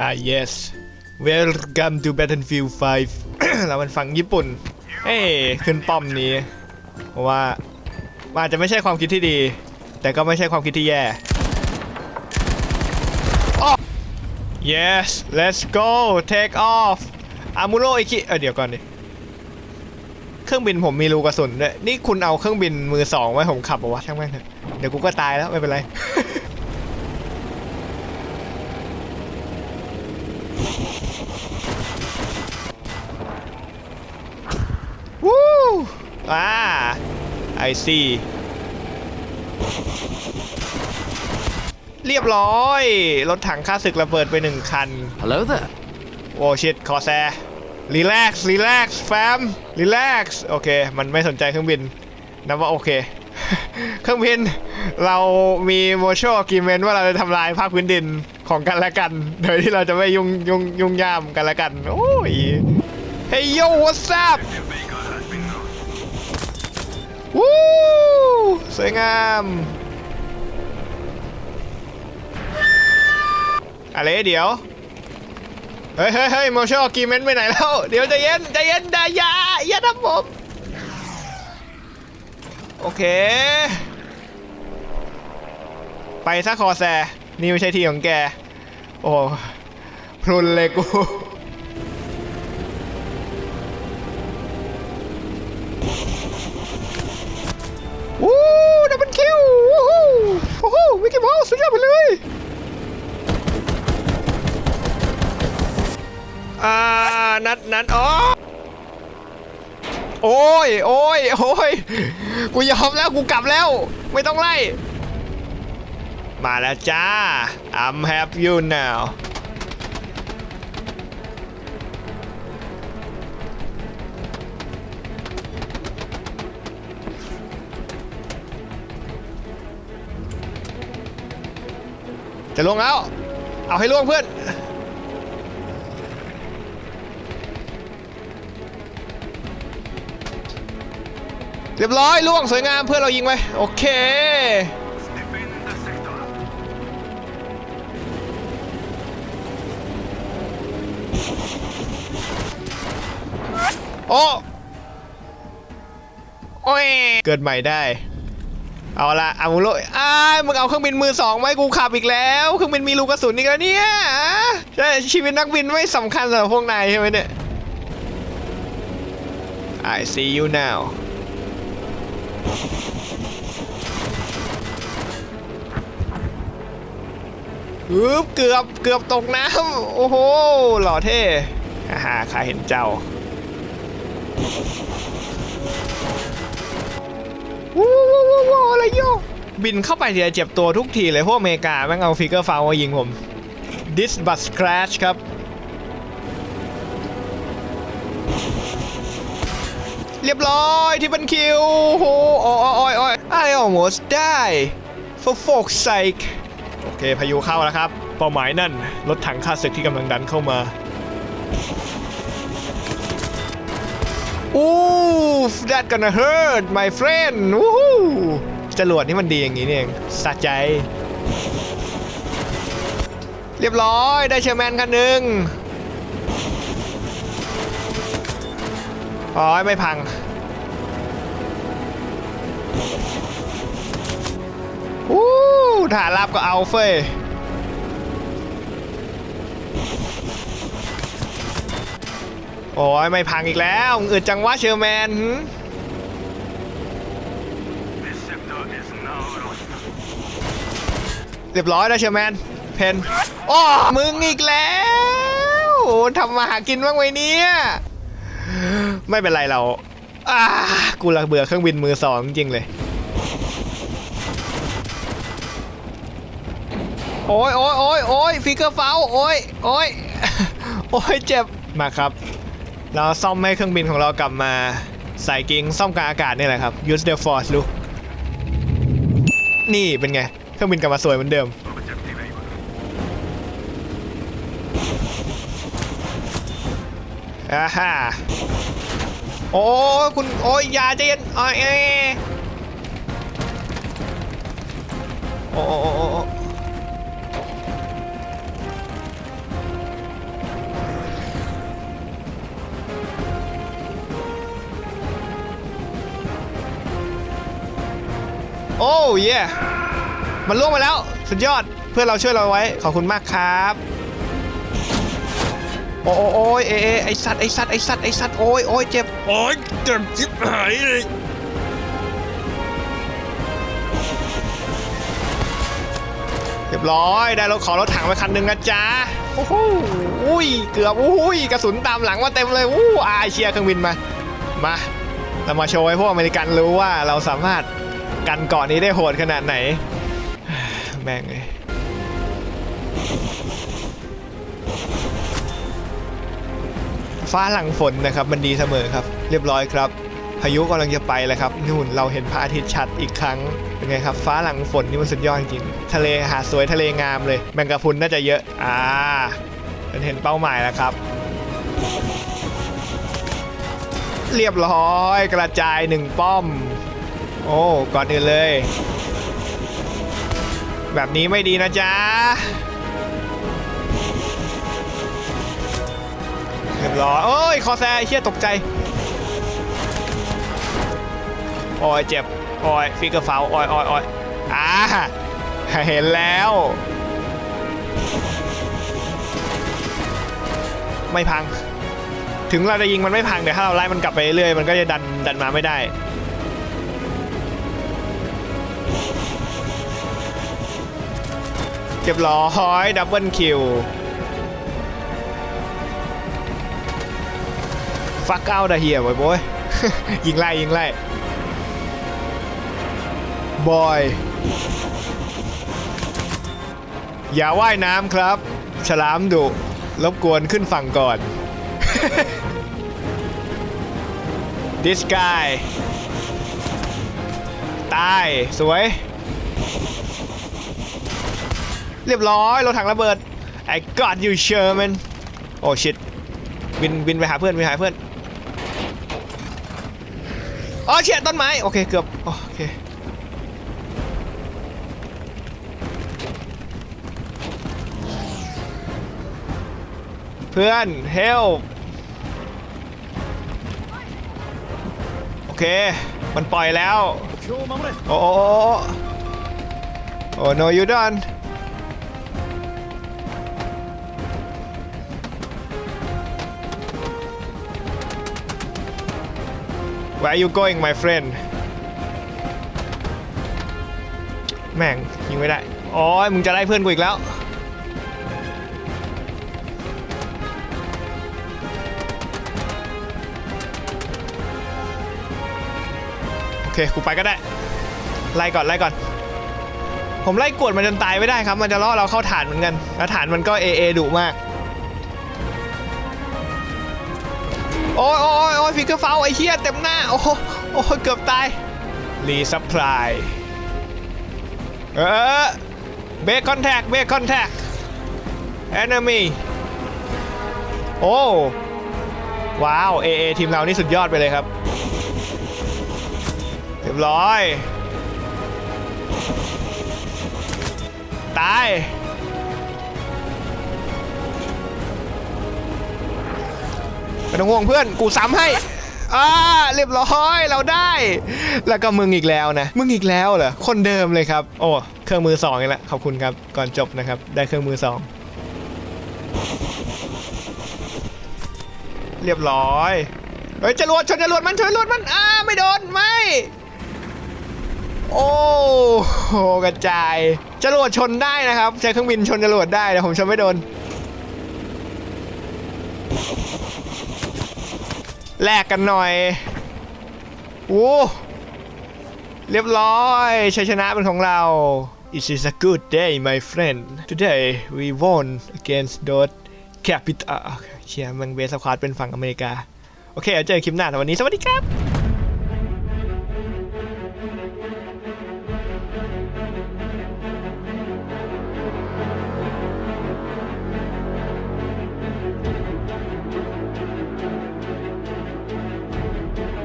อ่า yes welcome to battlefield 5 เรามันฝั่งญี่ปุ่น เอ้ยขึ้นป้อมนี้ เพราะว่าอาจจะไม่ใช่ความคิดที่ดี แต่ก็ไม่ใช่ความคิดที่แย่ yes let's go take off อามูโรอิคิเออเดี๋ยวก่อนดิเครื่องบินผมมีรูกระสุนด้วยนี่คุณเอาเครื่องบินมือสองไว้ผมขับเหรอวะช่างแม่งเถอะเดี๋ยวกูก็ตายแล้วไม่เป็นไร วู้ อ่าไอซีเรียบร้อย รถถังค่าศึกระเบิดไปหนึ่งคัน Hello there. โอ้ชิตคอแซรีแลกซ์รีแลกซ์แฟมรีแลกซ์โอเค มันไม่สนใจเครื่องบินนับว่าโอเค เครื่องบิน เรามีโมชั่นกิเมนว่าเราจะทำลายภาคพื้นดินของกันและกัน โดยที่เราจะไม่ยุ่งยุ่งยุ่งยามกันและกัน โอ้ยเฮ้ยโย่ what's up วู้สวยงามอะไรเดี๋ยว เฮ้ยเฮ้ยเฮ้ยโมชั่นกีเมนไปไหนแล้ว เดี๋ยวใจเย็นใจเย็นดายาอย่าทำผมโอเค ไปซะคอแซนี่ไม่ใช่ที่ของแก โอ้พรุนเลยกู นัดนัดอ๋อโอ้ยโอ้ยโอ้ยกูยอมแล้วกูกลับแล้ว ไม่ต้องไล่ มาแล้วจ้า I'm have you now จะลงแล้ว เอาให้ล่วงเพื่อน เรียบร้อยล่วงสวยงามเพื่อนเรายิงไปโอเคโอ้โอ้ยเกิดใหม่ได้ เอาละอามูโรอ้ามึงเอาเครื่องบินมือสองมาให้กูขับอีกแล้วเครื่องบินมีลูกกระสุนอีกแล้วเนี่ยใช่ชีวิตนักบินไม่สำคัญสำหรับพวกนายใช่ไหมเนี่ย I see you now อึบเกือบเกือบตกน้ำโอ้โห หล่อเท่อาหาข้าเห็นเจ้าวู้วู้วู้วู้อะไรโยบินเข้าไปทีละเจ็บตัวทุกทีเลย พวกอเมริกาแม่งเอาฟิกเกอร์ฟาวมายิงผม This bus crash ครับ เรียบร้อยที่บันคิวโอ้โหโอ้ยโอ้ยโอ้ย I almost die for folks sake โอเคพายุเข้าแล้วครับ เป้าหมายนั่นรถถังข้าศึกที่กำลังดันเข้ามาอู้ that gonna hurt my friend วู้ฮู้จรวดนี่มันดีอย่างนี้นี่เองสะใจ เรียบร้อยได้เชอร์แมนคันหนึ่ง อ๋อไม่พัง อู้ฐานรับก็เอาเฟ้ยโอ้ยไม่พังอีกแล้วอึดจังวะเชอร์แมนเรียบร้อยแล้วเชอร์แมน เพนโอ้มึงอีกแล้วโอ้ทำมาหากินบ้างไหมเนี่ย ไม่เป็นไรเราอ่ากูละเบื่อเครื่องบินมือสองจริงๆเลย โอ้ยโอ้ยโอ้ยโอ้ยฟิกเกอร์เฟลโอ้ยโอ้ยโอ้ยเจ็บมาครับ เราซ่อมให้เครื่องบินของเรากลับมาใส่กิ้งซ่อมกลางอากาศนี่แหละครับ use the force ลูกนี่เป็นไง เครื่องบินกลับมาสวยเหมือนเดิม อ่าฮะ โอ้คุณโอ้ยยาเจนโอ้ยโอ้โอ้เย่มันล่วงมาแล้ว สุดยอดเพื่อนเราช่วยเราไว้ ขอบคุณมากครับ อ้โอ้โอ้ยเอเอไอสัตว์ไอสัตว์ไอสัตว์ไอสัตว์โอ้ยโอ้ยเจ็บโอ้ยเจ็บจิบหายเลยเรียบร้อยได้รถขอรถถังไปคันหนึ่งนะจ๊ะโอ้โหอุ้ยเกือบอุ้ยกระสุนตามหลังมาเต็มเลยอู้อายเชียร์เครื่องบินมามาเรามาโชว์ให้พวกอเมริกันรู้ว่าเราสามารถกันเกาะนี้ได้โหดขนาดไหนแม่งเลย ฟ้าหลังฝนนะครับมันดีเสมอครับ เรียบร้อยครับ พายุกำลังจะไปแล้วครับนู่นเราเห็นพระอาทิตย์ชัดอีกครั้งเป็นไงครับ ฟ้าหลังฝนนี่มันสุดยอดจริงทะเลหาดสวยทะเลงามเลยแมงกะพุนน่าจะเยอะอ่าเป็นเห็นเป้าหมายแล้วครับ เรียบร้อยกระจายหนึ่งป้อม โอ้ก่อนอื่นเลย แบบนี้ไม่ดีนะจ๊ะ เรียบร้อยโอ้ย คอแซ่เฮียตกใจ โอ้ย เจ็บ โอ้ย ฟิกเกอร์เฟลโอ้ยโอ้ยโอ้ยอ่าเห็นแล้ว ไม่พัง ถึงเราจะยิงมันไม่พังแต่ถ้าเราไล่มันกลับไปเรื่อยมันก็จะดันดันมาไม่ได้เรียบร้อยดับเบิลคิว ฟักเอาดาเฮียบอยบอยยิงไล่ยิงไล่บอย อย่าว่ายน้ำครับ ฉลามดุรบกวนขึ้นฝั่งก่อน This guy ตาย สวย เรียบร้อย รถถังระเบิด I got you Sherman โอ้ shit บินบินไปหาเพื่อน ไปหาเพื่อน อ๋อเฉียต้นไม้ โอเค เกือบ โอเค เพื่อน help โอเค มันปล่อยแล้ว โอ้โอ้โอ้โอ้โอ้ no you don't Where are you going my friend แม่งยิงไม่ได้อ้ยมึงจะไล่เพื่อนกูอีกแล้ว โอเคกูไปก็ได้ ไล่ก่อน ไล่ก่อน ผมไล่กวดมันจนตายไม่ได้ครับ มันจะล่อเราเข้าฐานเหมือนกัน แล้วฐานมันก็เอเอดุมาก โอ้ยโอ้ ยฟิกเกอร์เฟลไอ้เหี้ยเต็มหน้า โอ้โหโอ้เกือบตาย รีซัพพลาย เออเบรกคอนแทคเบรกคอนแทคแอนมีโอ้ว้าวเอเอทีมเรานี่สุดยอดไปเลยครับ เรียบร้อย ตาย ไม่ต้องห่วงเพื่อนกูซ้ำให้อ่าเรียบร้อยเราได้ แล้วก็มึงอีกแล้วนะ มึงอีกแล้วเหรอคนเดิมเลยครับ โอ้เครื่องมือสองอีกแล้วขอบคุณครับก่อนจบนะครับ ได้เครื่องมือสองเรียบร้อยเฮ้ยจรวดชนจรวดมันชนจรวดมันอ่าไม่โดนไม่โอ้โหกระจายจรวดชนได้นะครับ ใช้เครื่องบินชนจรวดได้แต่ผมชนไม่โดน แลกกันหน่อยโอ้เรียบร้อยชัยชนะเป็นของเรา It is a good day my friend Today we won against Dot Capital เชียร์แมังเบสควาดเป็นฝั่งอเมริกา โอเค เอาเจอกันคลิปหน้าแต่วันนี้ สวัสดีครับ